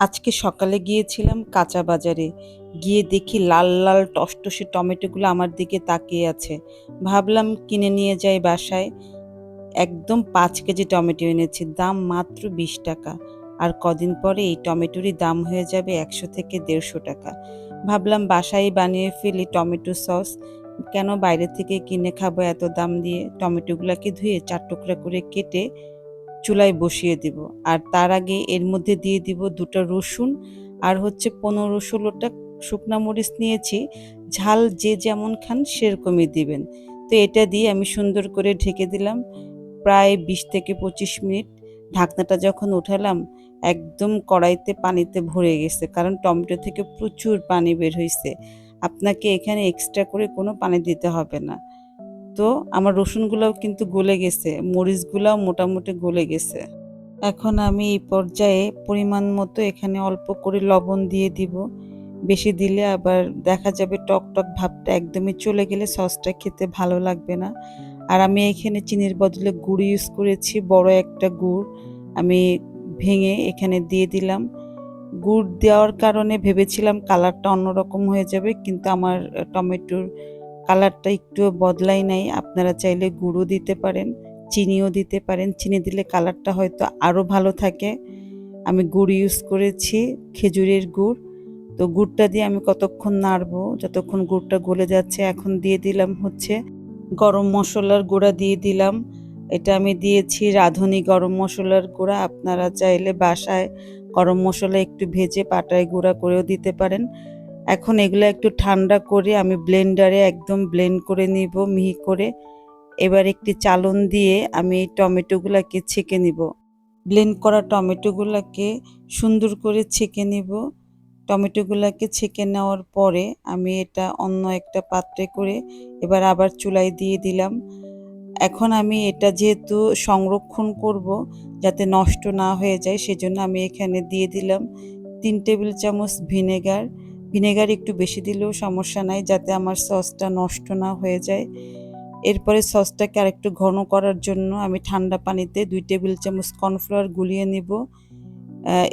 আজকে সকালে গিয়েছিলাম কাঁচা বাজারে। গিয়ে দেখি লাল লাল, টসটসে টমেটোগুলো আমার দিকে তাকিয়ে আছে। ভাবলাম কিনে নিয়ে যাই বাসায়। একদম পাঁচ কেজি টমেটো এনেছি, দাম মাত্র বিশ টাকা। আর কদিন পরে এই টমেটোরই দাম হয়ে যাবে একশো থেকে দেড়শো টাকা। ভাবলাম বাসায় বানিয়ে ফেলি টমেটো সস। কেন বাইরে থেকে কিনে খাব এত দাম দিয়ে? টমেটোগুলোকে ধুয়ে চার টুকরা করে কেটে চুলায় বসিয়ে দিব। আর তার আগে এর মধ্যে দিয়ে দিব দুটো রসুন আর হচ্ছে পনেরো ষোলোটা শুকনা মরিচ নিয়েছি। ঝাল যে যেমন খান সেরকমই দিবেন। তো এটা দিয়ে আমি সুন্দর করে ঢেকে দিলাম প্রায় বিশ থেকে পঁচিশ মিনিট। ঢাকনাটা যখন উঠালাম একদম কড়াইতে পানিতে ভরে গেছে কারণ টমেটো থেকে প্রচুর পানি বের হয়েছে আপনাকে এখানে এক্সট্রা করে কোনো পানি দিতে হবে না। তো আমার রসুনগুলোও কিন্তু গলে গেছে, মরিচগুলোও মোটামুটি গলে গেছে। এখন আমি এই পর্যায়ে পরিমাণ মতো এখানে অল্প করে লবণ দিয়ে দিব। বেশি দিলে আবার দেখা যাবে টক টক ভাবটা একদমই চলে গেলে সসটা খেতে ভালো লাগবে না। আর আমি এখানে চিনির বদলে গুড় ইউজ করেছি, বড় একটা গুড়। আমি ভেঙে এখানে দিয়ে দিলাম। গুড় দেওয়ার কারণে ভেবেছিলাম কালারটা অন্যরকম হয়ে যাবে, কিন্তু আমার টমেটোর কালারটা একটু বদলাই নাই। আপনারা চাইলে গুঁড়ো দিতে পারেন, চিনিও দিতে পারেন। চিনি দিলে কালারটা হয়তো আরও ভালো থাকে। আমি গুড় ইউজ করেছি, খেজুরের গুড়। তো গুড়টা দিয়ে আমি কতক্ষণ নাড়বো? যতক্ষণ গুড়টা গলে যাচ্ছে, এখন দিয়ে দিলাম হচ্ছে গরম মশলার গুঁড়া দিয়ে দিলাম। এটা আমি দিয়েছি রাঁধুনি গরম মশলার গুঁড়া। আপনারা চাইলে বাসায় গরম মশলা একটু ভেজে পাটায় গুঁড়া করেও দিতে পারেন। এখন এগুলো একটু ঠান্ডা করে আমি ব্লেন্ডারে একদম ব্লেন্ড করে নিব, মিহি করে। এবার একটি চালন দিয়ে আমি এই টমেটোগুলোকে ছেঁকে নিব। ব্লেন্ড করা টমেটোগুলোকে সুন্দর করে ছেঁকে নিব। টমেটোগুলোকে ছেঁকে নেওয়ার পরে আমি এটা অন্য একটা পাত্রে করে এবার আবার চুলায় দিয়ে দিলাম। এখন আমি এটা যেহেতু সংরক্ষণ করব যাতে নষ্ট না হয়ে যায়, সেজন্য আমি এখানে দিয়ে দিলাম তিন টেবিল চামচ ভিনেগার। ভিনেগার একটু বেশি দিলেও সমস্যা নাই যাতে আমার সসটা নষ্ট না হয়ে যায়। এরপরে সসটাকে আরেকটু ঘন করার জন্য আমি ঠান্ডা পানিতে দুই টেবিল চামচ কর্নফ্লাওয়ার গুলিয়ে নিব।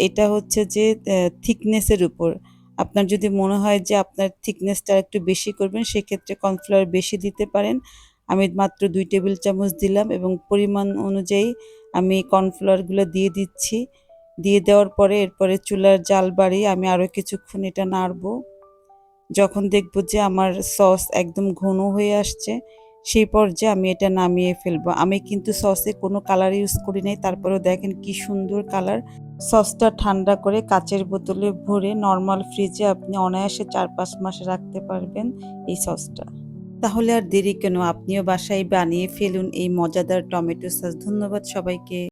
এটা হচ্ছে যে থিকনেসের উপর। আপনার যদি মনে হয় যে আপনার থিকনেসটা একটু বেশি করবেন, সেক্ষেত্রে কর্নফ্লাওয়ার বেশি দিতে পারেন। আমি মাত্র দুই টেবিল চামচ দিলাম এবং পরিমাণ অনুযায়ী আমি কর্নফ্লাওয়ারগুলো দিয়ে দিচ্ছি। দিয়ে দেওয়ার পরে এরপরে চুলার জাল বাড়িয়ে আমি আরও কিছুক্ষণ এটা নাড়বো। যখন দেখব যে আমার সস একদম ঘন হয়ে আসছে, সেই পর্যায়ে আমি এটা নামিয়ে ফেলব। আমি কিন্তু সসে কোনো কালার ইউজ করি নাই। তারপরেও দেখেন কি সুন্দর কালার। সসটা ঠান্ডা করে কাচের বোতলে ভরে নর্মাল ফ্রিজে আপনি অনায়াসে চার পাঁচ মাস রাখতে পারবেন এই সসটা। তাহলে আর দেরি কেন? আপনিও বাসায় বানিয়ে ফেলুন এই মজাদার টমেটো সস। ধন্যবাদ সবাইকে।